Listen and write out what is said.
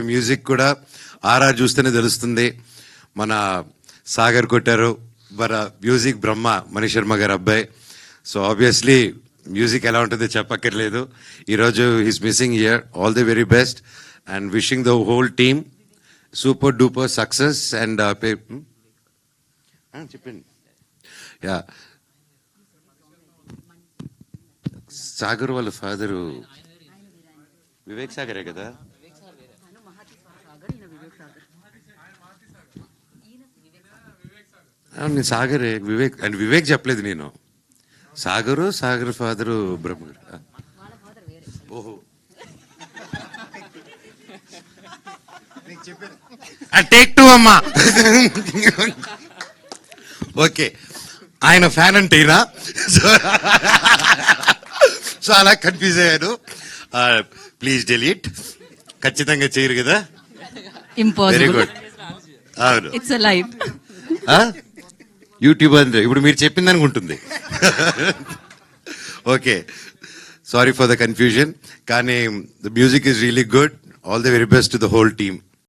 Music కూడా RR చూస్తేనే తెలుస్తుంది. మన సాగర్ కొట్టారు. మన మ్యూజిక్ బ్రహ్మ మనీష్ శర్మ గారు అబ్బాయి. సో ఆబ్వియస్లీ మ్యూజిక్ ఎలా ఉంటుందో చెప్పక్కర్లేదు. ఈరోజు he's missing here all the very best and wishing the whole team super duper success and చెప్పండి. యా సాగర్ వాళ్ళ ఫాదరు వివేక్ సాగరే కదా? నేను సాగరే వివేక్ అండ్ వివేక్ చెప్పలేదు నేను. సాగరు సాగర్ ఫాదరు బ్రహ్మ ఓహో. టేక్ టూ అమ్మా. ఓకే. ఆయన ఫ్యాన్ అంటే ఈయన. సో అలా కన్ఫ్యూజ్ అయ్యాను. ప్లీజ్ డెలీట్ ఖచ్చితంగా చేయరు కదా. వెరీ ఇంపాసిబుల్ గుడ్ అవును. ఇట్స్ లైఫ్ యూట్యూబ్ అంటే ఇప్పుడు మీరు చెప్పింది అనుకుంటుంది. Okay sorry for the confusion కానీ the music is really good all the very best to the whole team